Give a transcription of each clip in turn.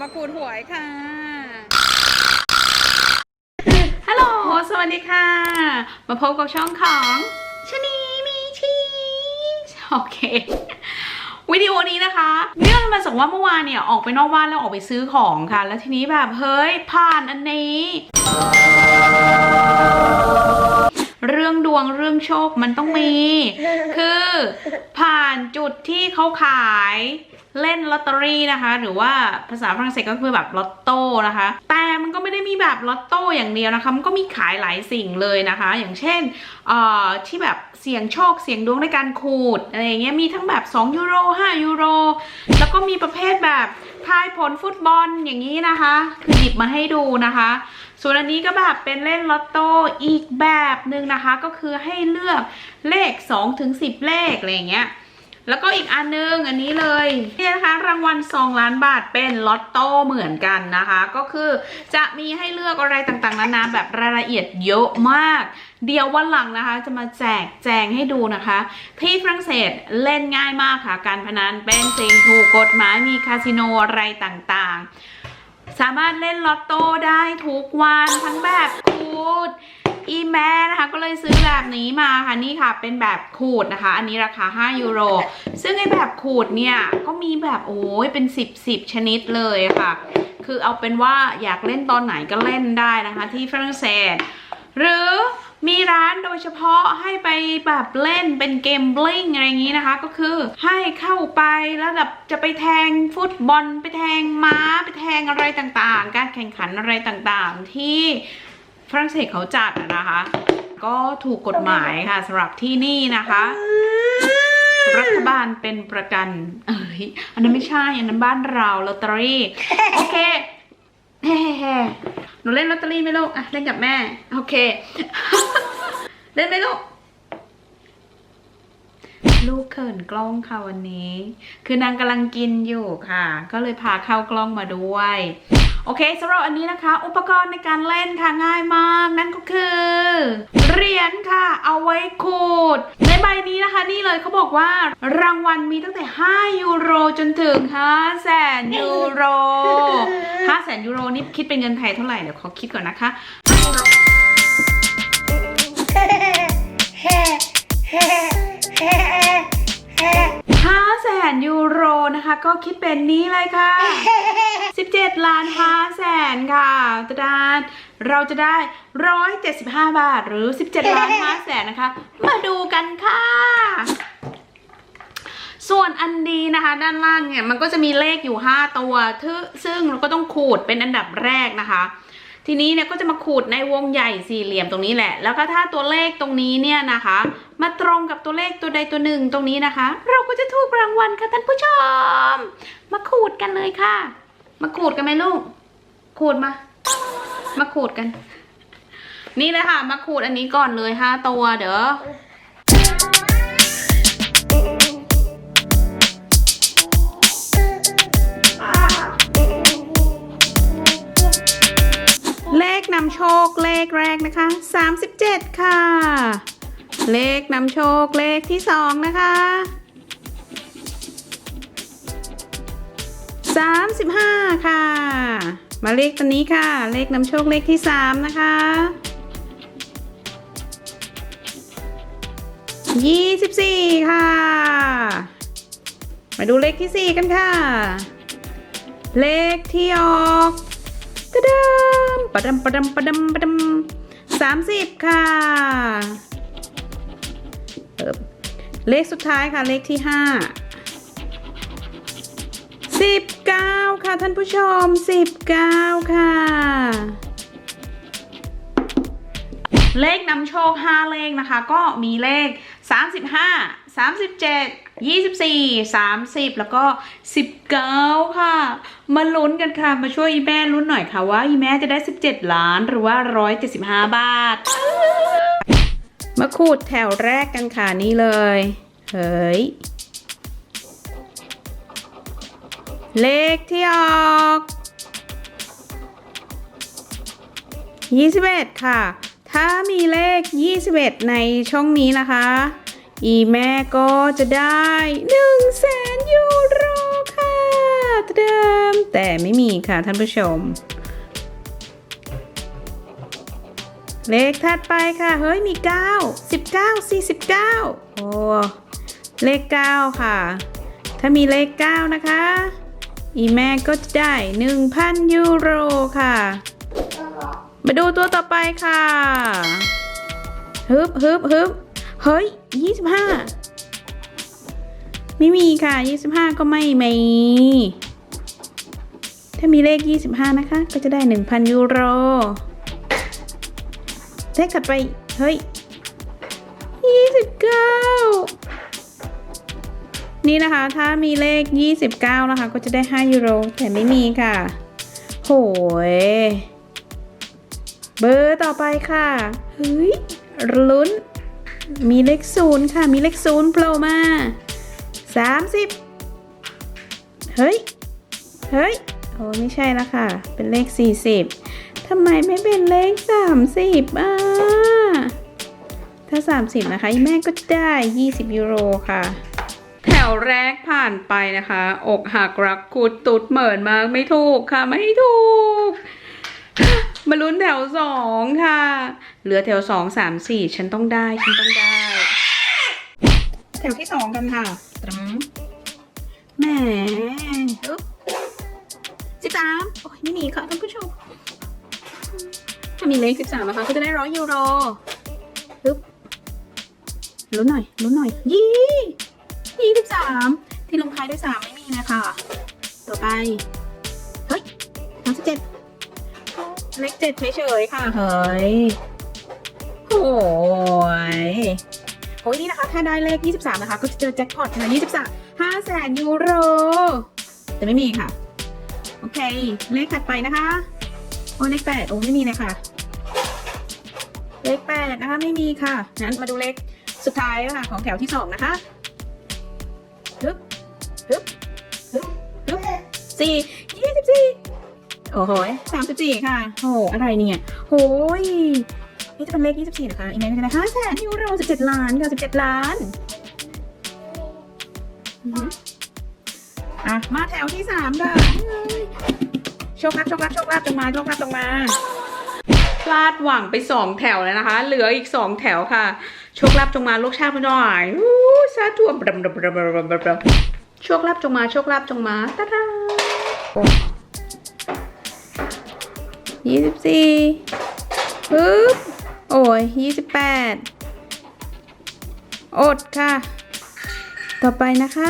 มาขูดหวยค่ะ ฮัลโหล สวัสดีค่ะ มาพบกับช่องของชะนีมีชีสโอเค วิดีโอนี้นะคะเนื่องมาจากว่าเมื่อวานเนี่ย ออกไปนอกบ้านแล้วออกไปซื้อของค่ะ แล้วทีนี้แบบ เฮ้ย ผ่านอันนี้ เรื่องดวงเรื่องโชคมันต้องมี คือผ่านจุดที่เขาขายเล่นลอตเตอรี่นะคะ หรือว่าภาษาฝรั่งเศสก็คือแบบลอตโต้นะคะ แต่มันก็ไม่ได้มีแบบลอตโต้อย่างเดียวนะคะ มันก็มีขายหลายสิ่งเลยนะคะ อย่างเช่นเอ่อที่แบบเสี่ยงโชคเสี่ยงดวงในการขูดอะไรอย่างเงี้ยมีทั้งแบบ 2 ยูโร 5 ยูโร แล้วก็มีประเภทแบบ ทายผลฟุตบอลอย่างนี้นะคะ คือหยิบมาให้ดูนะคะ ส่วนอันนี้ก็แบบเป็นเล่นลอตโต้อีกแบบหนึ่งนะคะ ก็คือให้เลือกเลข2ถึง10 เลขอะไรอย่างเงี้ยแล้วก็อีกอันนึงอันนี้เลยนี่นะคะรางวัล2ล้านบาทเป็นลอตโต้เหมือนกันนะคะ ก็คือจะมีให้เลือกอะไรต่างๆนานาแบบรายละเอียดเยอะมาก เดี๋ยววันหลังนะคะ จะมาแจกแจงให้ดูนะคะ ที่ฝรั่งเศสเล่นง่ายมากค่ะ การพนันเป็นสิ่งถูกกฎหมายมีคาสิโนอะไรต่างๆ สามารถเล่นลอตโต้ได้ทุกวันทั้งแบบขูดอีแม่นะคะก็เลยซื้อแบบนี้มาค่ะนี่ค่ะ เป็นแบบขูดนะคะ อันนี้ราคา 5 ยูโร ซึ่งไอแบบขูดเนี่ยก็มีแบบโอ้ยเป็น 10 10 ชนิดเลยค่ะ คือเอาเป็นว่าอยากเล่นตอนไหนก็เล่นได้นะคะ ที่ฝรั่งเศส หรือ มีร้านโดยเฉพาะให้ไปแบบเล่นเป็นเกมบลิงอะไรอย่างนี้นะคะ ก็คือให้เข้าไปแล้วแบบจะไปแทงฟุตบอล ไปแทงม้า ไปแทงอะไรต่างๆ การแข่งขันอะไรต่างๆ ที่ฝรั่งเศสเขาจัดนะคะ ก็ถูกกฎหมายค่ะสำหรับที่นี่นะคะ รัฐบาลเป็นประกัน เอ้ยอันนั้นไม่ใช่อันนั้นบ้านเราลอตเตอรี่โอเค แฮ่ๆหนูเล่นลอตเตอรี่ไหมลูกอะเล่นกับแม่ โอเค เล่นไหมลูก ลูกเขินกล้องค่ะวันนี้ คือนางกำลังกินอยู่ค่ะ ก็เลยพาเข้ากล้องมาด้วย โอเคสำหรับอันนี้นะคะ อุปกรณ์ในการเล่นค่ะง่ายมาก นั่นก็คือ เหรียญค่ะ เอาไว้ขูด ในใบนี้นะคะ นี่เลยเขาบอกว่ารางวัลมีตั้งแต่ 5 ยูโรจนถึง 5 แสนยูโร 5 แสนยูโรนี่คิดเป็นเงินไทยเท่าไหร่เดี๋ยวขอคิดก่อนนะคะห้า ก็คิดเป็นนี้เลยค่ะ 17 ล้าน5แสนค่ะตะดานเราจะได้ 175 บาทหรือ 17 ล้าน5แสนนะคะ มาดูกันค่ะ ส่วนอันดีนะคะ ด้านล่างเนี่ยมันก็จะมีเลขอยู่ 5 ตัวทึซึ่งเราก็ต้องขูดเป็นอันดับแรกนะคะ ทีนี้เนี่ยก็จะมาขูดในวงใหญ่สี่เหลี่ยมตรงนี้แหละ แล้วก็ถ้าตัวเลขตรงนี้เนี่ยนะคะ มาตรงกับตัวเลขตัวใดตัวหนึ่งตรงนี้นะคะ เราก็จะถูกรางวัลค่ะท่านผู้ชม มาขูดกันเลยค่ะ มาขูดกันไหมลูก ขูดมา มาขูดกัน นี่เลยค่ะ มาขูดอันนี้ก่อนเลยห้าตัวเด้อ โชคเลขแรกนะคะ 37 ค่ะ เลขนำโชคเลขที่ 2 นะคะ 35 ค่ะ มาเลขตัวนี้ค่ะ เลขนำโชคเลขที่ 3 นะคะ 24 ค่ะ มาดูเลขที่ 4 กันค่ะ เลขที่ออก ปะดมปะดมปะดมปะดมสามสิบค่ะเเลขสุดท้ายค่ะเลขที่ห้าสิบเก้าค่ะท่านผู้ชมสิบเก้าค่ะ เลขนำโชค 5 เลขนะคะ ก็มีเลข 35 37 24 30 แล้วก็ 19 ค่ะ มาลุ้นกันค่ะ มาช่วยอีแม่ลุ้นหน่อยค่ะว่าอีแม่จะได้ 17 ล้านหรือว่า 175 บาท มาขูดแถวแรกกันค่ะนี่เลย เฮ้ย เลขที่ออก 21 ค่ะ ถ้ามีเลข 21 ในช่องนี้นะคะ อีแม่ก็จะได้1แสนยูโรค่ะตะเดิมแต่ไม่มีค่ะท่านผู้ชม เลขถัดไปค่ะ เฮ้ยมี 9 19 49 โอ้ เลข 9 ค่ะ ถ้ามีเลข 9 นะคะ อีแม่ก็จะได้ 1,000 ยูโรค่ะ มาดูตัวต่อไปค่ะฮึบฮึบฮึบเฮ้ย25ไม่มีค่ะ25ก็ไม่มี ถ้ามีเลข25นะคะ ก็จะได้1,000ยูโรเลขถัดไป เฮ้ย29นี่นะคะ ถ้ามีเลข 29 นะคะ ก็จะได้ 5 ยูโร แต่ไม่มีค่ะ โหย เบอร์ต่อไปค่ะเฮ้ยลุ้น มีเลขศูนย์ค่ะ มีเลขศูนย์โผล่มา30เฮ้ย เฮ้ย โอ้ไม่ใช่ละค่ะ เป็นเลข40ทำไมไม่เป็นเลข30อะถ้า 30 นะคะแม่ก็ได้ 20 ยูโรค่ะ แถวแรกผ่านไปนะคะ อกหักรักกุดตุดเหมือนมากไม่ถูกค่ะ ไม่ถูก มาลุ้นแถวสองค่ะ เหลือแถวสองสามสี่ฉันต้องได้ ฉันต้องได้ แถวที่สองกันค่ะตรมแหมสิบสามโอ้ยไม่มีค่ะท่านผู้ชม ถ้ามีเลขสิบสามนะคะก็จะได้ร้อยยูโรปึ๊บลุ้นหน่อยลุ้นหน่อย ยี่ยี่สิบสามที่ลงท้ายด้วยสามไม่มีนะคะ ต่อไป เลขเจ็ดเฉยๆค่ะ เฮ้ยโอ้ยโอ้ยนี่นะคะ ถ้าได้เลข 23 นะคะ ก็จะเจอแจ็คพอตค่ะ23 5แสนยูโร แต่ไม่มีค่ะ โอเค เลขถัดไปนะคะ โอ้เลข8โอ้ไม่มีเลยค่ะ เลข8นะคะไม่มีค่ะ งั้นมาดูเลขสุดท้ายค่ะ ของแถวที่2นะคะฮึบฮึบฮึบฮึบสี่ โอ้โหสามสิบสี่ค่ะโอ้โหอะไรเนี่ยโหยนี่จะเป็นเลขยี่สิบสี่นะคะอีกไหนก็จะได้ห้าแสนยูโรสิบเจ็ดล้านค่ะสิบเจ็ดล้านอะมาแถวที่สามค่ะโชคลาภโชคลาภโชคลาภจงมาโชคลาภจงมาพลาดหวังไปสองแถวแล้วนะคะ เหลืออีกสองแถวค่ะ โชคลาภจงมาลูกชาติม่หน่อยอู้สาธุบรมบรมบรมบรมบรมโชคลาภจงมาโชคลาภจงมาตาดา ยี่สิบสี่ปึ๊บ โอ้ยยี่สิบแปดอดค่ะ ต่อไปนะคะ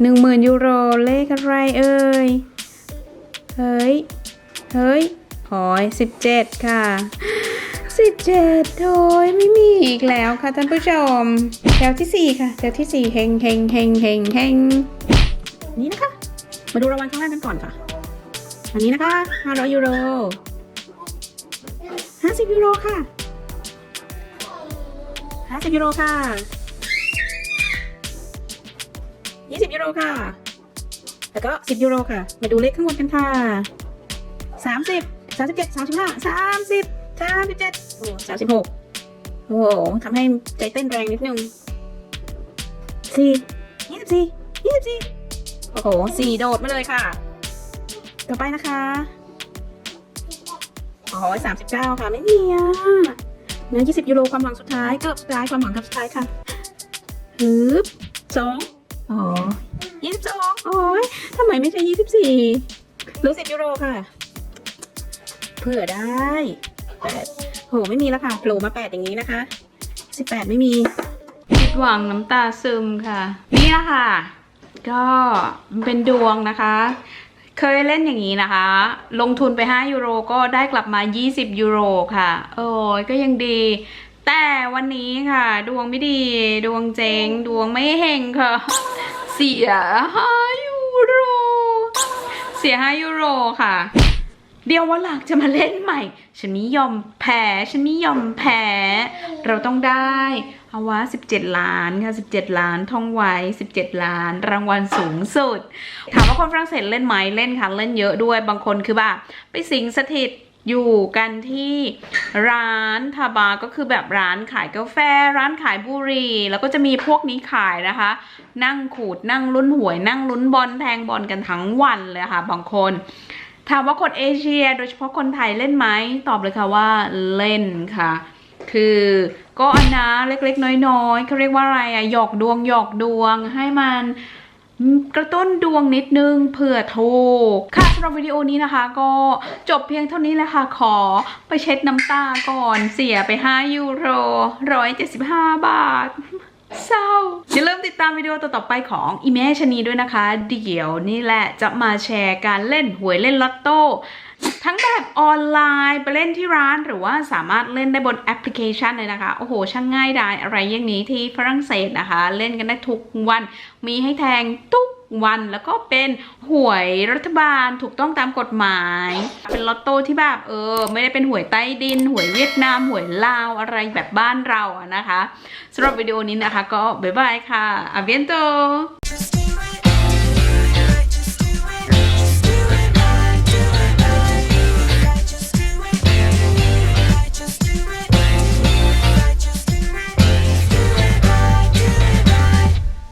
หนึ่งหมื่นยูโรเลขอะไรเอ่ย เฮ้ย เฮ้ยโอ้ยสิบเจ็ดค่ะสิบเจ็ดโอ้ยไม่มีอีกแล้วค่ะท่านผู้ชม แถวที่สี่ค่ะ แถวที่สี่เฮงเฮงเฮงเฮงเฮงนี่นะคะ มาดูรางวัลข้างล่างกันก่อนค่ะ อันนี้นะคะ500ยูโร 50 ยูโรค่ะ 50 ยูโรค่ะ 20 ยูโรค่ะ แล้วก็ 10 ยูโรค่ะ มาดูเลขข้างบนกันค่ะ 30 37 35 30 37โอ้36โอ้โหทำให้ใจเต้นแรงนิดนึง4 24 24โอ้โห4โดดมาเลยค่ะ ต่อไปนะคะ อ๋อสามสิบเก้าค่ะไม่มีอะเนื้อยี่สิบยูโรความหวังสุดท้ายเกือบสุดท้ายความหวังคำสุดท้ายค่ะฮึบสองอ๋อยี่สิบสองโอ้ยทำไมไม่ใช่ยี่สิบสี่หรือสิบยูโรค่ะ เผื่อได้แปดโหไม่มีแล้วค่ะโผล่มาแปดอย่างนี้นะคะสิบแปดไม่มีผิดหวังน้ำตาซึมค่ะ นี่ละค่ะ ก็มันเป็นดวงนะคะ เคยเล่นอย่างนี้นะคะ ลงทุนไป 5 ยูโรก็ได้กลับมา 20 ยูโรค่ะ โอ้ยก็ยังดี แต่วันนี้ค่ะ ดวงไม่ดี ดวงเจง ดวงไม่เฮงค่ะ เสีย 5 ยูโร เสีย 5 ยูโรค่ะ เดี๋ยววันหลังจะมาเล่นใหม่ ฉันไม่ยอมแพ้ ฉันไม่ยอมแพ้ เราต้องได้ เอาวะ17 ล้านค่ะ17 ล้านท่องไว้ 17 ล้าน รางวัลสูงสุด ถามว่าคนฝรั่งเศสเล่นไหมเล่นค่ะเล่นเยอะด้วยบางคนคือแบบไปสิงสถิตอยู่กันที่ร้านทาบาก็คือแบบร้านขายกาแฟ ร้านขายบุหรี่ แล้วก็จะมีพวกนี้ขายนะคะ นั่งขูดนั่งลุ้นหวย นั่งลุ้นบอลแทงบอลกันทั้งวันเลยค่ะ บางคนถามว่าคนเอเชีย โดยเฉพาะคนไทยเล่นไหมตอบเลยค่ะว่าเล่นค่ะ คือก็อันนะเล็กๆ น้อยๆเขาเรียกว่าอะไรอะหยอกดวงหยอกดวงให้มันกระตุ้นดวงนิดนึงเผื่อถูกค่ะสำหรับวิดีโอนี้นะคะ ก็จบเพียงเท่านี้แหละค่ะ ขอไปเช็ดน้ำตาก่อนเสียไป 5 ยูโร 175 บาท เศร้าอย่าลืมติดตามวิดีโอต่อๆไปของอีเมชนีด้วยนะคะ เดี๋ยวนี่แหละจะมาแชร์การเล่นหวยเล่นลอตโต้ทั้งแบบออนไลน์ไปเล่นที่ร้านหรือว่าสามารถเล่นได้บนแอปพลิเคชันเลยนะคะ โอ้โห ช่างง่ายดายอะไรอย่างนี้ที่ฝรั่งเศสนะคะ เล่นกันได้ทุกวันมีให้แทงทุก วันแล้วก็เป็นหวยรัฐบาลถูกต้องตามกฎหมาย เป็นลอตโต้ที่แบบเออ ไม่ได้เป็นหวยใต้ดิน หวยเวียดนาม หวยลาวอะไรแบบบ้านเราอะนะคะสำหรับวิดีโอนี้นะคะ ก็บ๊ายบายค่ะอาเบียนโต